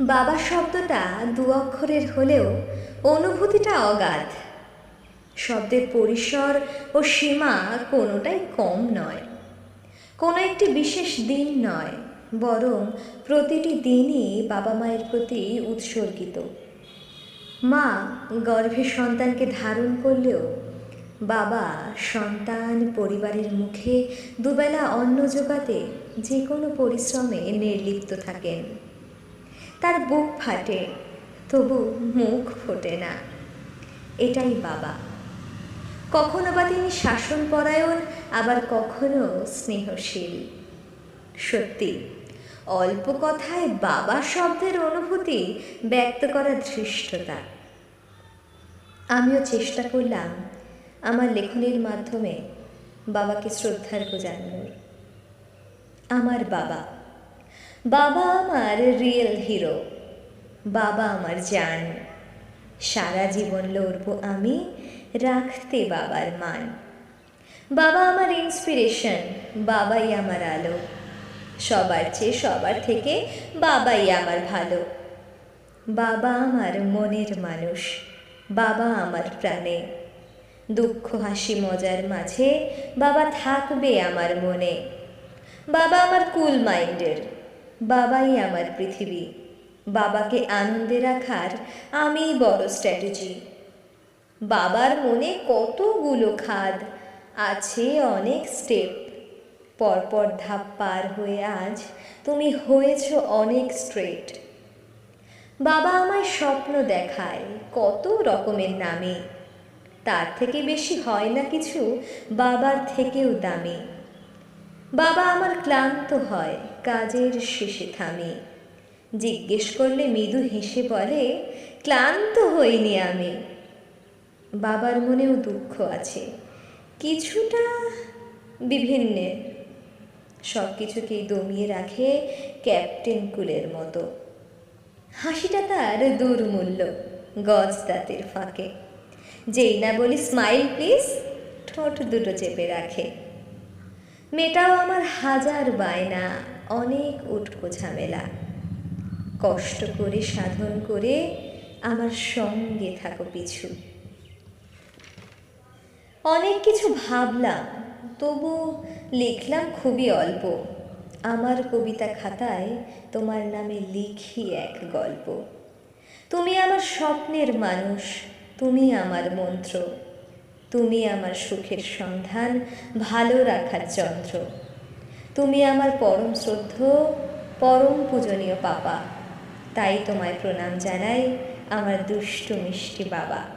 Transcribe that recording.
বাবা শব্দটা দু অক্ষরের হলেও অনুভূতিটা অগাধ। শব্দের পরিসর ও সীমা কোনোটাই কম নয়। কোনো একটি বিশেষ দিন নয়, বরং প্রতিটি দিনই বাবা মায়ের প্রতি উৎসর্গিত। মা গর্ভে সন্তানকে ধারণ করলেও বাবা সন্তান পরিবারের মুখে দুবেলা অন্ন জোগাতে যে কোনো পরিশ্রমে নির্লিপ্ত থাকেন। তার বুক ফাটে, তবু মুখ ফোটে না। এটাই বাবা। কখনো বা তিনি শাসনপরায়ণ আবার কখনো স্নেহশীল। সত্যি, অল্প কথায় বাবা শব্দের অনুভূতি ব্যক্ত করা ধৃষ্টতা। আমিও চেষ্টা করলাম আমার লেখনের মাধ্যমে বাবাকে শ্রদ্ধার জানানোর। আমার বাবা বাবা আমার রিয়েল হিরো বাবা আমার জান। সারা জীবন লড়ব আমি, রাখতে বাবার মান। বাবা আমার ইন্সপিরেশন বাবাই আমার আলো। সবার চেয়ে সবার থেকে বাবাই আমার ভালো। বাবা আমার মনের মানুষ, বাবা আমার প্রাণে। দুঃখ, হাসি, মজার মাঝে বাবা থাকবে আমার মনে। বাবা আমার কুল মাইন্ডের বাবাই আমার পৃথিবী। বাবাকে আনন্দে রাখার আমিই বড় স্ট্র্যাটেজি বাবার মনে কতগুলো খাদ, আছে অনেক স্টেপ পরপর ধাপ পার হয়ে আজ তুমি হয়েছ অনেক স্ট্রেট বাবা আমায় স্বপ্ন দেখায় কত রকমের নামে। তার থেকে বেশি হয় না কিছু বাবার থেকেও দামি। বাবা আমার ক্লান্ত হয়, কাজের শেষে থামি। জিজ্ঞেস করলে মৃদু হেসে বলে, ক্লান্ত হইনি আমি। বাবার মনেও দুঃখ আছে। কিছুটা বিভিন্নের। সব কিছুকেই দমিয়ে রাখে ক্যাপ্টেন কুলের মতো। হাসিটা তার দুর্মূল্য, গজ দাঁতের ফাঁকে। যেই না বলি স্মাইল প্লিজ, ঠোঁট দুটো চেপে রাখে। মেয়েটাও আমার হাজার বায়না, অনেক উটকো ঝামেলা। কষ্ট করে, সাধন করে আমার সঙ্গে থাকো পিছু। অনেক কিছু ভাবলাম, তবু লিখলাম খুবই অল্প। আমার কবিতা খাতায় তোমার নামে লিখি এক গল্প। তুমি আমার স্বপ্নের মানুষ, তুমি আমার মন্ত্র। তুমি আমার সুখের সন্ধান, ভালো রাখার যন্ত্র তুমি আমার পরম শ্রদ্ধ, পরম পূজনীয় বাবা তাই তোমায় প্রণাম জানাই আমার দুষ্ট মিষ্টি বাবা।